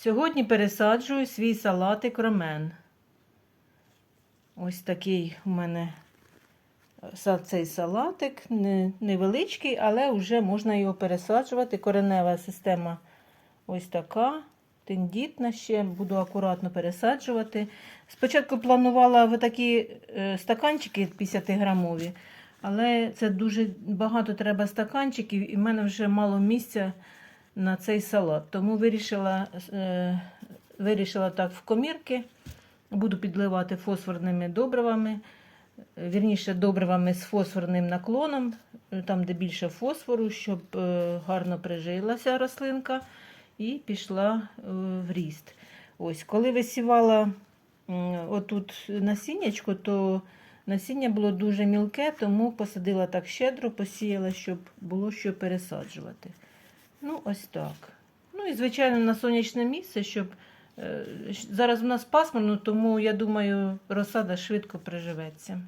Сьогодні пересаджую свій салатик ромен. Ось такий у мене цей салатик, невеличкий, але вже можна його пересаджувати. Коренева система ось така, тендітна ще, буду акуратно пересаджувати. Спочатку планувала в такі е, стаканчики 50-грамові, але це дуже багато треба стаканчиків, і в мене вже мало місця на цей салат. Тому вирішила, е, вирішила так в комірки. Буду підливати фосфорними добривами, е, вірніше добривами з фосфорним наклоном, е, там, де більше фосфору, щоб е, гарно прижилася рослинка і пішла е, в ріст. Ось, коли висівала м, отут насіннячко, то насіння було дуже мілке, тому посадила так щедро, посіяла, щоб було що пересаджувати. Ну, ось так. Ну і, звичайно, на сонячне місце, щоб е, зараз у нас пасмурно, тому я думаю, розсада швидко приживеться.